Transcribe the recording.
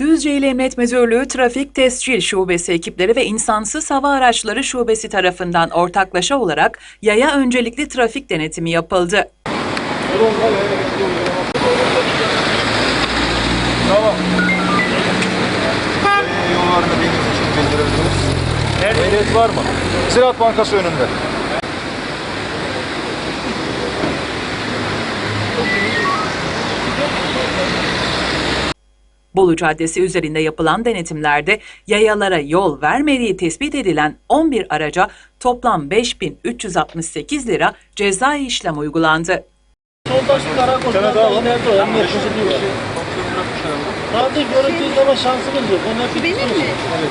Düzceili Emniyet Müdürlüğü Trafik Tescil Şubesi ekipleri ve İnsansız Hava Araçları Şubesi tarafından ortaklaşa olarak yaya öncelikli trafik denetimi yapıldı. Tamam. Yollarını var mı? Ziraat Bankası önünde. Bolu Caddesi üzerinde yapılan denetimlerde yayalara yol vermediği tespit edilen 11 araca toplam 5368 lira ceza işlem uygulandı. Daha var. ileride o emniyet müdürlüğü var. Sadece görüntüyü izleme şansımız yok. Onlar bir Benim mi? Evet.